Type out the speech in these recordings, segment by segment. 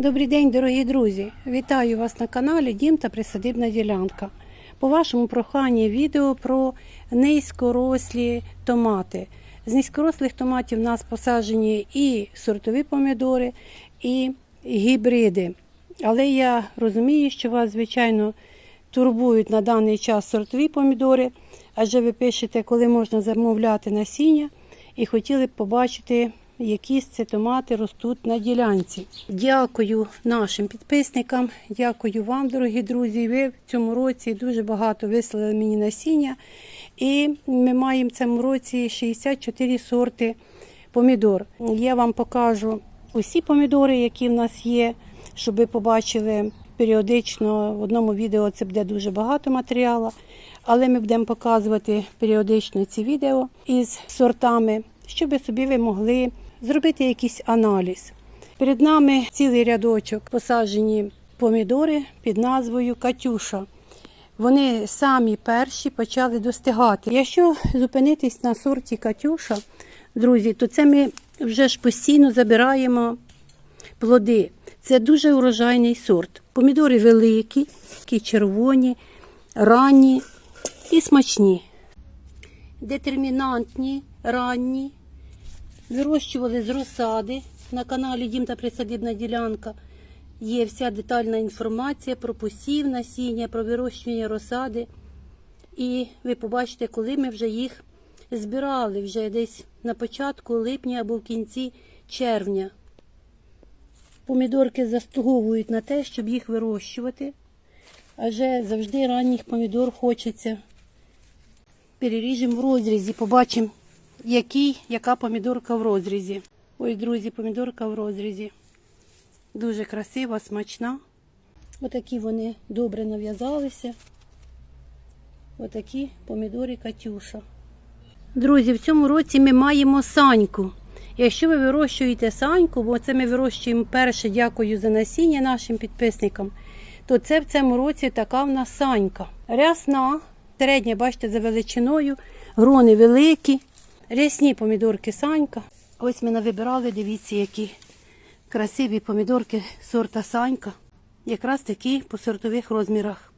Добрий день, дорогі друзі! Вітаю вас на каналі Дім та Присадибна ділянка. По вашому проханні відео про низькорослі томати. З низькорослих томатів в нас посаджені і сортові помідори, і гібриди. Але я розумію, що вас, звичайно, турбують на даний час сортові помідори, адже ви пишете, коли можна замовляти насіння, і хотіли б побачити, які це томати ростуть на ділянці. Дякую нашим підписникам, дякую вам, дорогі друзі. Ви в цьому році дуже багато вислали мені насіння. І ми маємо в цьому році 64 сорти помідор. Я вам покажу усі помідори, які в нас є, щоб ви побачили періодично в одному відео це буде дуже багато матеріалу, але ми будемо показувати періодично ці відео із сортами, щоб собі ви могли зробити якийсь аналіз. Перед нами цілий рядочок посаджені помідори під назвою Катюша. Вони самі перші почали достигати. Якщо зупинитись на сорті Катюша, друзі, то це ми вже ж постійно забираємо плоди. Це дуже урожайний сорт. Помідори великі, такі червоні, ранні і смачні. Детермінантні, ранні. Вирощували з розсади на каналі Дім та Присадибна ділянка. Є вся детальна інформація про посів насіння, про вирощування розсади. І ви побачите, коли ми вже їх збирали, вже десь на початку липня або в кінці червня. Помідорки заслуговують на те, щоб їх вирощувати. Адже завжди ранніх помідор хочеться. Переріжемо в розрізі, побачимо, який, яка помідорка в розрізі. Ось, друзі, помідорка в розрізі. Дуже красива, смачна. Отакі вони добре нав'язалися. Отакі помідори Катюша. Друзі, в цьому році ми маємо саньку. Якщо ви вирощуєте саньку, бо це ми вирощуємо перше, дякую за насіння нашим підписникам, то це в цьому році така в нас санька. Рясна, середня, бачите, за величиною, грони великі, рясні помідорки санька. Ось ми навибирали, дивіться, які красиві помідорки сорта санька. Якраз такі по сортових розмірах.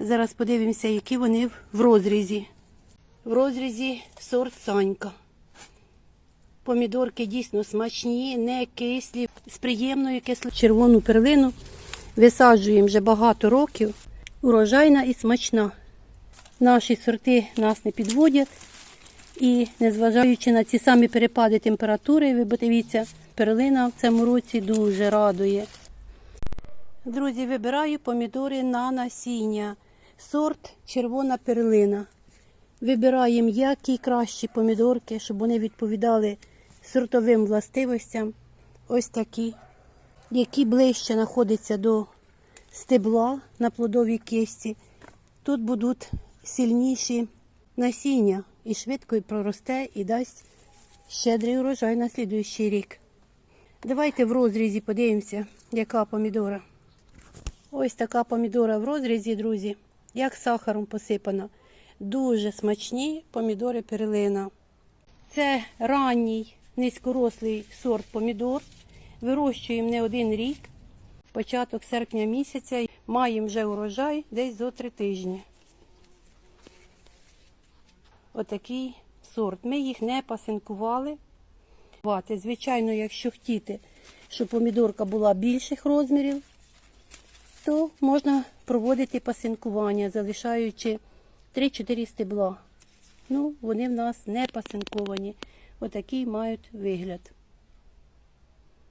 Зараз подивимося, які вони в розрізі. В розрізі сорт санька. Помідорки дійсно смачні, не кислі, з приємною кислою червону перлину. Висаджуємо вже багато років. Урожайна і смачна. Наші сорти нас не підводять. І незважаючи на ці самі перепади температури, ви дивіться, перлина в цьому році дуже радує. Друзі, вибираю помідори на насіння. Сорт червона перлина. Вибираємо які кращі помідорки, щоб вони відповідали сортовим властивостям. Ось такі, які ближче знаходяться до стебла на плодовій кисті. Тут будуть сильніші насіння і швидко і проросте і дасть щедрий урожай на слідуючий рік. Давайте в розрізі подивимося, яка помідора. Ось така помідора в розрізі, друзі, як сахаром посипана. Дуже смачні помідори перлина. Це ранній низькорослий сорт помідор. Вирощуємо не один рік. Початок серпня місяця. Маємо вже урожай десь зо три тижні. Отакий сорт. Ми їх не пасинкували. Звичайно, якщо хотіти, щоб помідорка була більших розмірів, то можна проводити пасинкування, залишаючи 3-4 стебла. Ну, вони в нас не пасинковані. Отакий мають вигляд.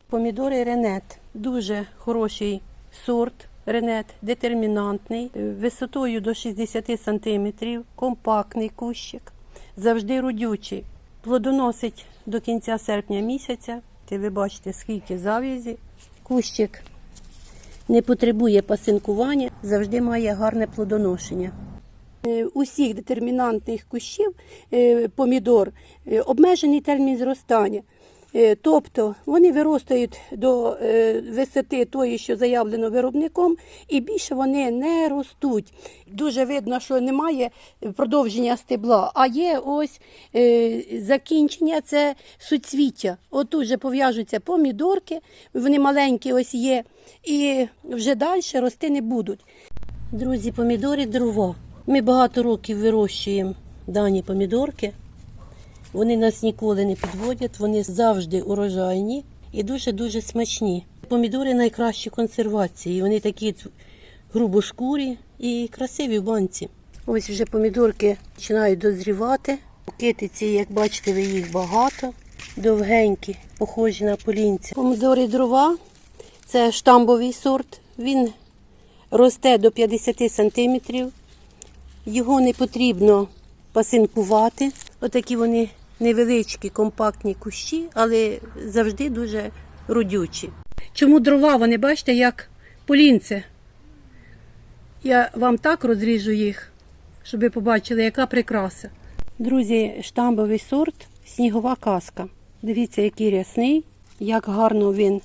Помідори Ренет. Дуже хороший сорт. Ренет детермінантний, висотою до 60 см, компактний кущик, завжди родючий. Плодоносить до кінця серпня місяця. Ти ви бачите, скільки зав'язі. Кущик не потребує пасинкування, завжди має гарне плодоношення. Е, Усіх детермінантних кущів е, помідор е, обмежений термін зростання. Е, Тобто вони виростають до е, висоти тої, що заявлено виробником, і більше вони не ростуть. Дуже видно, що немає продовження стебла, а є ось е, закінчення це суцвіття. Отут вже пов'яжуться помідорки, вони маленькі ось є, і вже далі рости не будуть. Друзі, помідори дрова. Ми багато років вирощуємо дані помідорки. Вони нас ніколи не підводять, вони завжди урожайні і дуже-дуже смачні. Помідори найкращі консервації. Вони такі грубошкурі і красиві в банці. Ось вже помідорки починають дозрівати. Китиці, як бачите, ви їх багато, довгенькі, похожі на полінці. Помідори дрова це штамбовий сорт. Він росте до 50 сантиметрів. Його не потрібно пасинкувати. Отакі вони невеличкі, компактні кущі, але завжди дуже родючі. Чому дрова? Вони бачите, як полінце. Я вам так розріжу їх, щоб ви побачили, яка прикраса. Друзі, штамбовий сорт снігова казка. Дивіться, який рясний, як гарно він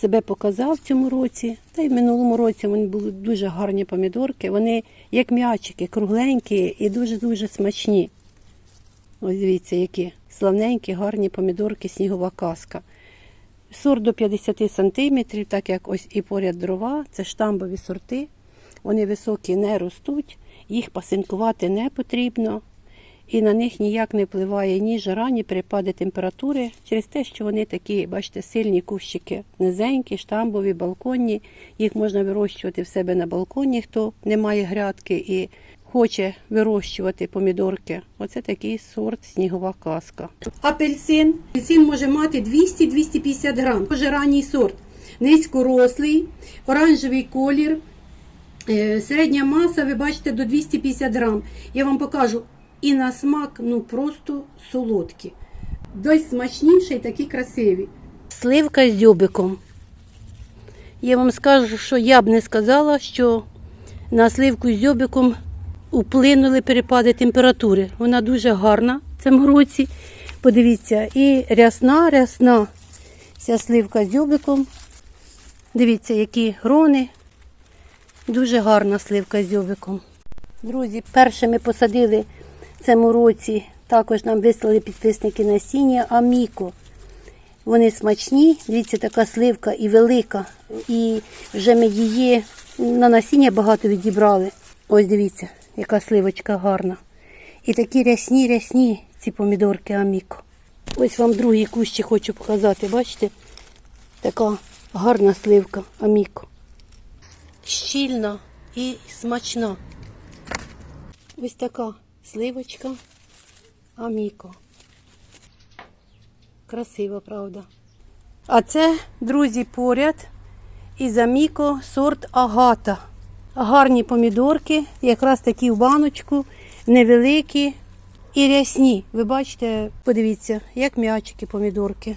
себе показав в цьому році. Та й в минулому році вони були дуже гарні помідорки. Вони як м'ячики, кругленькі і дуже-дуже смачні. Ось дивіться, які славненькі, гарні помідорки, снігова казка. Сорт до 50 сантиметрів, так як ось і поряд дрова, це штамбові сорти. Вони високі не ростуть, їх пасинкувати не потрібно. І на них ніяк не впливає ні жара, ні перепади температури через те, що вони такі, бачите, сильні кущики, низенькі, штамбові, балконні. Їх можна вирощувати в себе на балконі, хто не має грядки і хоче вирощувати помідорки. Оце такий сорт снігова казка. Апельсин. Апельсин може мати 200-250 грам. Дуже ранній сорт. Низькорослий, оранжевий колір. Е, Середня маса, ви бачите, до 250 грам. Я вам покажу. І на смак ну просто солодкі. Дось смачніші і такі красиві. Сливка з дзьобиком. Я вам скажу, що я б не сказала, що на сливку з дзьобиком вплинули перепади температури. Вона дуже гарна в цьому році. Подивіться, і рясна, рясна. Ця сливка з дзьобиком. Дивіться, які грони. Дуже гарна сливка з дзьобиком. Друзі, перше ми посадили в цьому році. Також нам вислали підписники насіння Аміко. Вони смачні. Дивіться, така сливка і велика. І вже ми її на насіння багато відібрали. Ось дивіться, яка сливочка гарна. І такі рясні, рясні ці помідорки Аміко. Ось вам другий кущі хочу показати. Бачите? Така гарна сливка Аміко. Щільна і смачна. Ось така сливочка Аміко. Красива, правда. А це, друзі, поряд із Аміко сорт Агата. Гарні помідорки, якраз такі в баночку, невеликі і рясні. Ви бачите, подивіться, як м'ячики помідорки.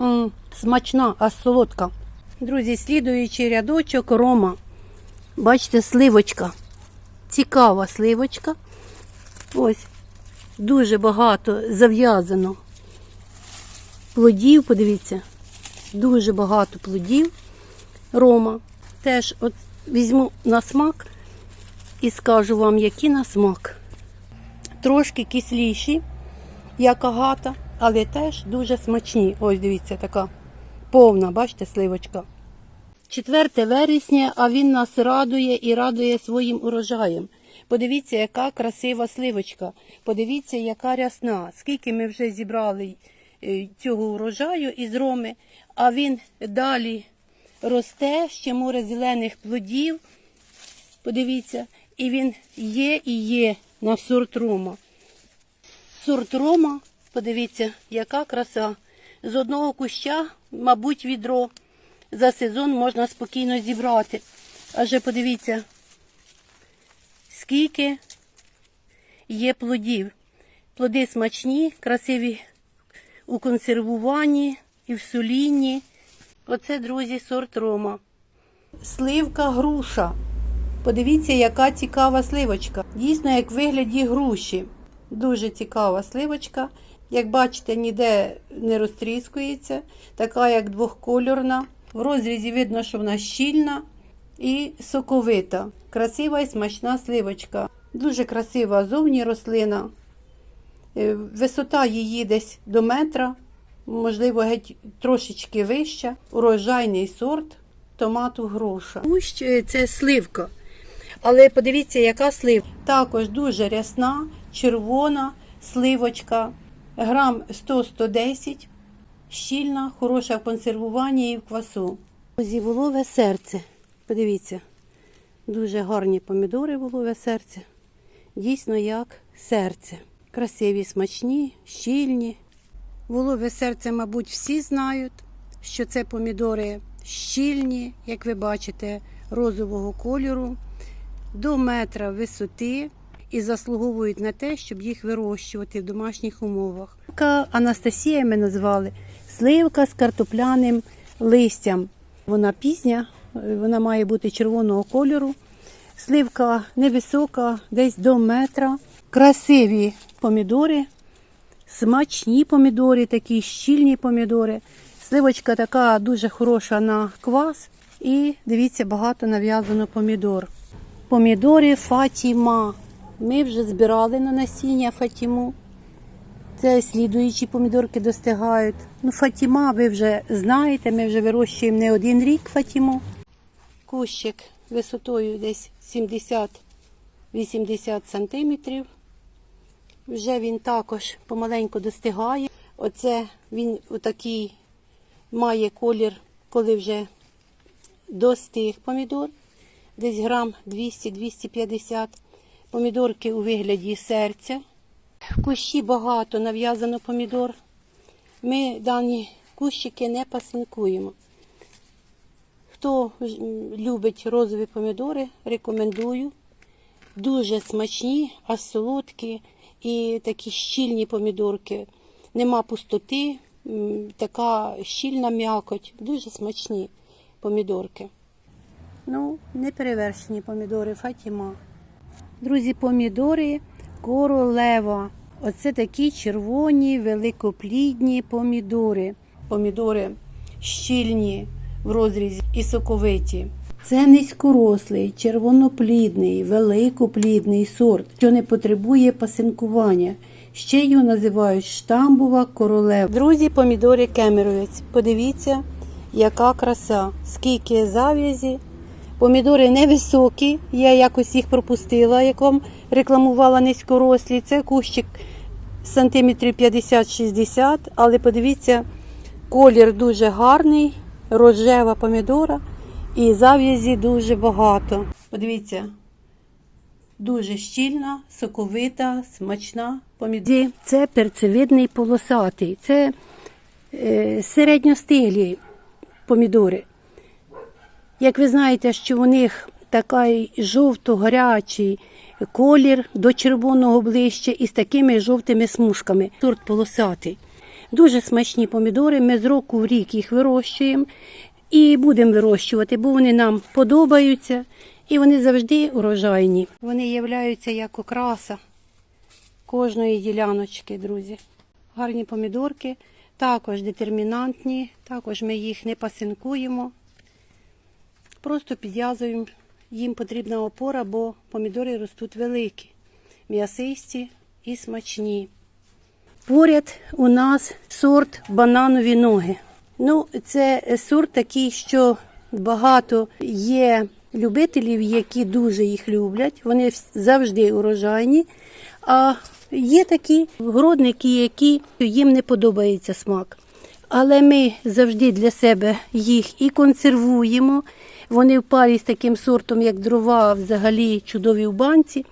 м смачна, а солодка. Друзі, слідуючий рядочок рома. Бачите, сливочка. Цікава сливочка. Ось дуже багато зав'язано плодів, подивіться, дуже багато плодів. Рома. Теж от візьму на смак і скажу вам, які на смак. Трошки кисліші, як агата, але теж дуже смачні. Ось дивіться, така повна, бачите, сливочка. 4 вересня, а він нас радує і радує своїм урожаєм. Подивіться, яка красива сливочка. Подивіться, яка рясна. Скільки ми вже зібрали е, цього урожаю із роми, а він далі росте, ще море зелених плодів. Подивіться, і він є і є на сорт рома. Сорт рома, подивіться, яка краса. З одного куща, мабуть, відро за сезон можна спокійно зібрати. Адже подивіться, скільки є плодів. Плоди смачні, красиві у консервуванні і в солінні. Оце, друзі, сорт рома. Сливка груша. Подивіться, яка цікава сливочка. Дійсно, як вигляді груші. Дуже цікава сливочка. Як бачите, ніде не розтріскується, така як двохкольорна. В розрізі видно, що вона щільна і соковита. Красива і смачна сливочка. Дуже красива зовні рослина. Е, Висота її десь до метра, можливо, геть трошечки вища. Урожайний сорт томату груша. Кущ е, це сливка. Але подивіться, яка слива. Також дуже рясна, червона сливочка, грам 100-110, щільна, хороша в консервуванні і в квасу. Зіволове серце. Подивіться, дуже гарні помідори волове серце. Дійсно, як серце. Красиві, смачні, щільні. Волове серце, мабуть, всі знають, що це помідори щільні, як ви бачите, розового кольору, до метра висоти і заслуговують на те, щоб їх вирощувати в домашніх умовах. Анастасія ми назвали сливка з картопляним листям. Вона пізня, вона має бути червоного кольору. Сливка невисока, десь до метра. Красиві помідори, смачні помідори, такі щільні помідори. Сливочка така дуже хороша на квас. І дивіться, багато нав'язано помідор. Помідори Фатіма. Ми вже збирали на насіння Фатіму. Це слідуючі помідорки достигають. Ну, Фатіма, ви вже знаєте, ми вже вирощуємо не один рік Фатіму. Кущик висотою десь 70-80 сантиметрів. Вже він також помаленьку достигає. Оце він отакий має колір, коли вже достиг помідор. Десь грам 200-250. Помідорки у вигляді серця. В кущі багато нав'язано помідор. Ми дані кущики не пасинкуємо. Хто любить розові помідори, рекомендую. Дуже смачні, а солодкі і такі щільні помідорки. Нема пустоти, така щільна м'якоть. Дуже смачні помідорки. Ну, не перевершені помідори Фатіма. Друзі, помідори королева. Оце такі червоні, великоплідні помідори. Помідори щільні в розрізі і соковиті. Це низькорослий, червоноплідний, великоплідний сорт, що не потребує пасинкування. Ще його називають штамбова королева. Друзі, помідори кемеровець. Подивіться, яка краса, скільки зав'язі. Помідори невисокі, я якось їх пропустила, як вам рекламувала низькорослі. Це кущик сантиметрів 50-60, але подивіться, колір дуже гарний, рожева помідора і зав'язі дуже багато. Подивіться, дуже щільна, соковита, смачна помідора. Це перцевидний полосатий, це е, середньостиглі помідори. Як ви знаєте, що у них такий жовто-гарячий колір до червоного ближче з такими жовтими смужками. Сорт полосатий. Дуже смачні помідори. Ми з року в рік їх вирощуємо і будемо вирощувати, бо вони нам подобаються і вони завжди урожайні. Вони являються як окраса кожної діляночки, друзі. Гарні помідорки, також детермінантні, також ми їх не пасинкуємо. Просто підв'язуємо, їм потрібна опора, бо помідори ростуть великі, м'ясисті і смачні. Поряд у нас сорт бананові ноги. Ну, це сорт такий, що багато є любителів, які дуже їх люблять. Вони завжди урожайні. А є такі городники, які їм не подобається смак. Але ми завжди для себе їх і консервуємо. Вони в парі з таким сортом, як дрова, взагалі чудові в банці.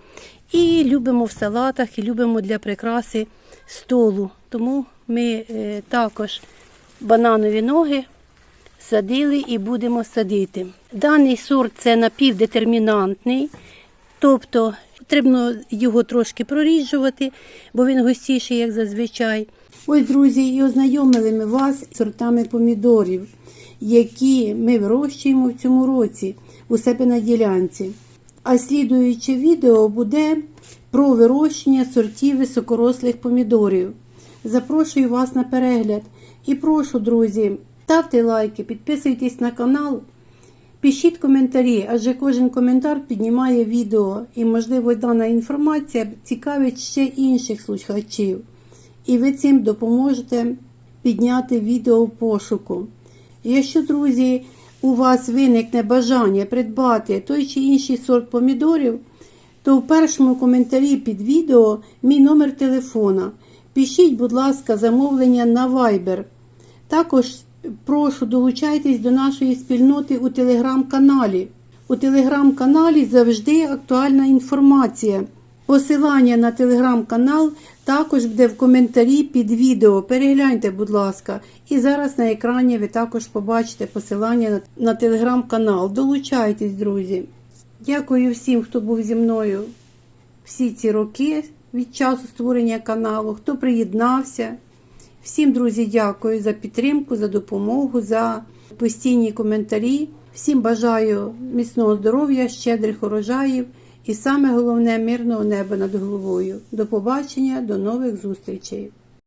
І любимо в салатах, і любимо для прикраси столу. Тому ми е, також бананові ноги садили і будемо садити. Даний сорт це напівдетермінантний, тобто потрібно його трошки проріджувати, бо він густіший, як зазвичай. Ось, друзі, і ознайомили ми вас з сортами помідорів, які ми вирощуємо в цьому році у себе на ділянці. А слідуюче відео буде про вирощення сортів високорослих помідорів. Запрошую вас на перегляд. І прошу, друзі, ставте лайки, підписуйтесь на канал, пишіть коментарі, адже кожен коментар піднімає відео і, можливо, дана інформація цікавить ще інших слухачів. І ви цим допоможете підняти відео пошуку. Якщо, друзі, у вас виникне бажання придбати той чи інший сорт помідорів, то в першому коментарі під відео мій номер телефона. Пишіть, будь ласка, замовлення на Viber. Також прошу долучайтесь до нашої спільноти у телеграм-каналі. У телеграм-каналі завжди актуальна інформація. Посилання на телеграм-канал також буде в коментарі під відео. Перегляньте, будь ласка. І зараз на екрані ви також побачите посилання на, на телеграм-канал. Долучайтесь, друзі. Дякую всім, хто був зі мною всі ці роки від часу створення каналу, хто приєднався. Всім, друзі, дякую за підтримку, за допомогу, за постійні коментарі. Всім бажаю міцного здоров'я, щедрих урожаїв і саме головне мирного неба над головою. До побачення, до нових зустрічей!